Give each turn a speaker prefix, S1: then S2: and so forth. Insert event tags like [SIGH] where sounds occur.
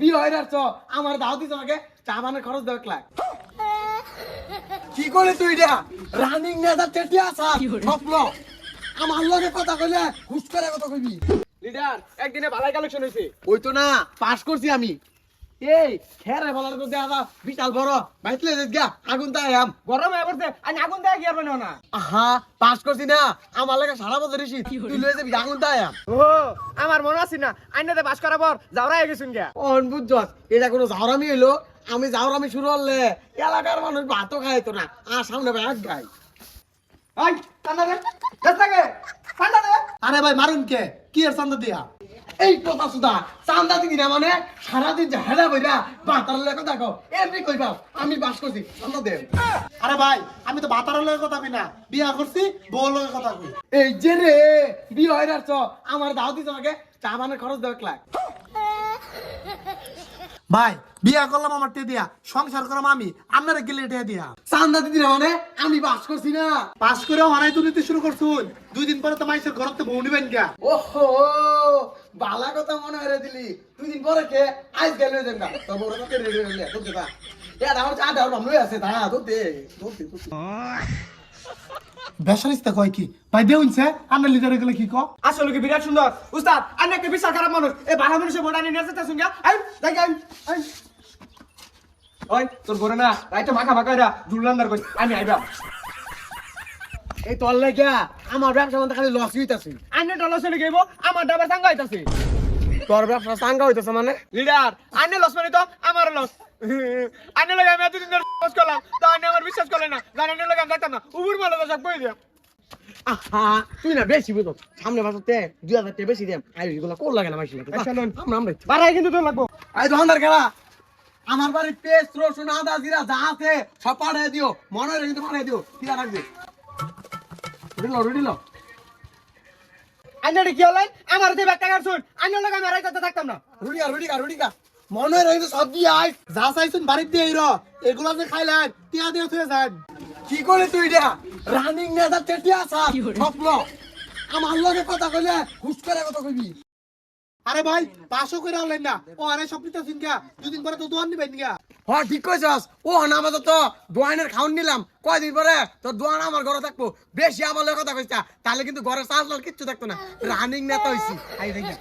S1: বিয়ে হয়ে যাচ্ছ আমার দাও দিস আমাকে চা বানের খরচ দেওয়া ক্লাক কি করে তুই এটা? রানিং নেতা চেটে আসা স্বপ্ন। আমার লগে কথা কইলে হুশ করে কথা কইবি।
S2: লিডার একদিনে ভালাই কালেকশন হয়েছে
S1: ওই তো না পাস করছি আমি। এই খেরে বলার তো দেখা বিশাল বড়। বাইতলে গা আগুন তাই আম।
S2: গরম হয়ে পড়ছে আমি আগুন কি আর বানাও না?
S1: আহা পাস করছি না। আমার লাগে সারা বছর এসি তুই লয়ে যাবি আগুন তাই আম।
S2: ও আমার মনে আছে না আইনাতে বাস করার পর যাওরা হয়ে গেছুন গিয়া।
S1: অন বুঝছস এটা কোনো হইল? আমি শুরু হলে এলাকার মানুষ ভাতও খায় তো না আর সামনে ভাই এক গাই
S2: আই দে
S1: আরে ভাই মারুন কে? কি এর চান্দা দিয়া? এই কথা সুদা চান্দা দিবি না মানে সারাদিন যে হেডা বইরা বাতার লেখা দেখো এমনি কইবা আমি বাস করছি চান্দা দে।
S3: আরে ভাই আমি তো বাতারের লগে কথা কই না বিয়া করছি বউ লগে কথা কই।
S1: এই যে রে বিয়ে যাচ্ছ আমার দাও দিছ আমাকে চা বানের খরচ দেওয়া ক্লাক [LAUGHS]
S3: ভাই, বিয়া করলাম আমার টে দিয়া, সংসার করলাম আমি, আপনারা গেলে দিয়া।
S1: চান্দা দিদি মানে আমি বাস করছি না।
S3: পাস করে অনাই তো নিতে শুরু করছুন। দুই দিন পরে তো মাইসের ঘরতে বউ নিবেন গা।
S1: ওহো, বালা কথা মনে হয়ে দিলি। দুই দিন পরে কে আজ গেল দেন না। তো বড় কথা রেডি হইলে তো। দেবা এ আমার চা দাও বামলই আছে তা তো দে তো দে তো দে।
S3: কয় কি? ভাই দেউনছে আপনার লিডারে গেলে কি
S2: আসলে কি বিরাট সুন্দর? উস্তাদ একটা বিশাল খারাপ মানুষ। যেতে শুনগা আই আই ওই, তোর না মাখা মাখা কই। আমি আইবা
S1: এই তোর লাগা আমার ব্যবসা খালি লস হইতাছে।
S2: আইনে ডলার চলে গেবো আমার ডাবে সাঙ্গা হইতাছে।
S1: তোর ব্যবসা সাঙ্গা হইতাছে মানে?
S2: লিডার আইনে লস মানে তো আমার লস [LAUGHS] আইনে লাগে আমি এতদিন ধরে লস করলাম তো আইনে আমার বিশ্বাস করে না। জানেন লাগে আমি দেখতাম না মালে তো সব কই দিয়া।
S1: আহা তুই না বেশি বুঝো। সামনে বাসাতে দুই হাজার টাকা বেশি দেম আই এগুলো কোর লাগে না মাইছি
S2: আচ্ছা।
S1: আমরা আমরা
S2: বাড়াই কিন্তু তো লাগবো।
S1: আই দোকানদার খেলা। আমার বাড়ি পেস্ট রসুন আদা জিরা যা আছে সব পাঠিয়ে দিও। মনে হয় কিন্তু পাঠিয়ে দিও। কিরা রাখবে রেডিলো রেডিলো
S2: আইনে কি হলেন আমার ব্যাগ টাকা শুন। আইনে লাগে আমি রাইতে থাকতাম না।
S1: রুডিকা রুডিকা রুডিকা মনে হয় কিন্তু সব দিয়ে আই।
S3: যা চাইছুন বাড়িতে দিয়ে র এগুলা যে খাইলেন টিয়া দিয়ে থুয়ে যান।
S1: কি করে তুই এটা রানিং নেতা চেটি আসা স্বপ্ন। আমার লগে কথা কইলে হুশ করে কথা কইবি।
S3: আরে ভাই পাঁচশো করে আনলেন না। ও আরে সব নিতে গা দুদিন পরে তো দোয়ান নিবেন গা।
S1: হ ঠিক কইছস। ও না আমাদের তো দোয়ানের খাউন নিলাম। কয়দিন পরে তোর দোয়ান আমার ঘরে থাকব। বেশি আমার কথা কইছা তাহলে কিন্তু ঘরে চাল চাল কিচ্ছু থাকতো না। রানিং নেতা হইছি। আই দেখি।